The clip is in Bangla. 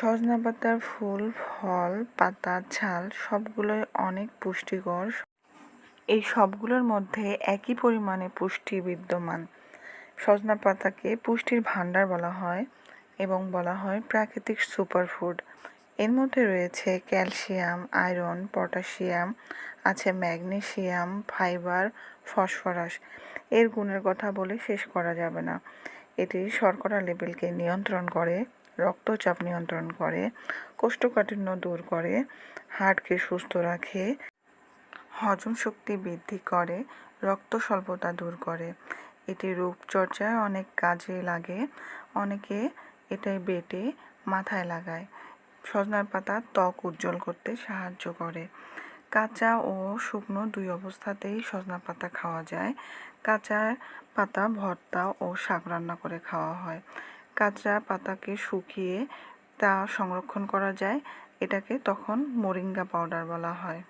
সজনা পাতার ফুল, ফল, পাতা, ছাল সবগুলোই অনেক পুষ্টিকর। এই সবগুলোর মধ্যে একই পরিমাণে পুষ্টি বিদ্যমান। সজনা পাতাকে পুষ্টির ভাণ্ডার বলা হয় এবং বলা হয় প্রাকৃতিক সুপারফুড। এর মধ্যে রয়েছে ক্যালসিয়াম, আয়রন, পটাশিয়াম, আছে ম্যাগনেশিয়াম ফাইবার, ফসফরাস। এর গুণের কথা বলে শেষ করা যাবে না। এটি শর্করা লেভেলকে নিয়ন্ত্রণ করে। রক্তচাপ নিয়ন্ত্রণ করে, কোষ্ঠকাঠিন্য দূর করে হার্টকে সুস্থ রাখে, হজম শক্তি বৃদ্ধি করে, রক্ত স্বল্পতা দূর করে। এটি রূপচর্চায় অনেক কাজে লাগে। অনেকে এটাই বেটে মাথায় লাগায়। সজনার পাতা ত্বক উজ্জ্বল করতে সাহায্য করে। কাঁচা ও শুকনো দুই অবস্থাতেই সজনা পাতা খাওয়া যায়। কাঁচা পাতা ভর্তা ও শাক রান্না করে খাওয়া হয়। কাঁচা পাতাকে শুকিয়ে তা সংরক্ষণ করা যায়। এটাকে তখন মোরিঙ্গা পাউডার বলা হয়।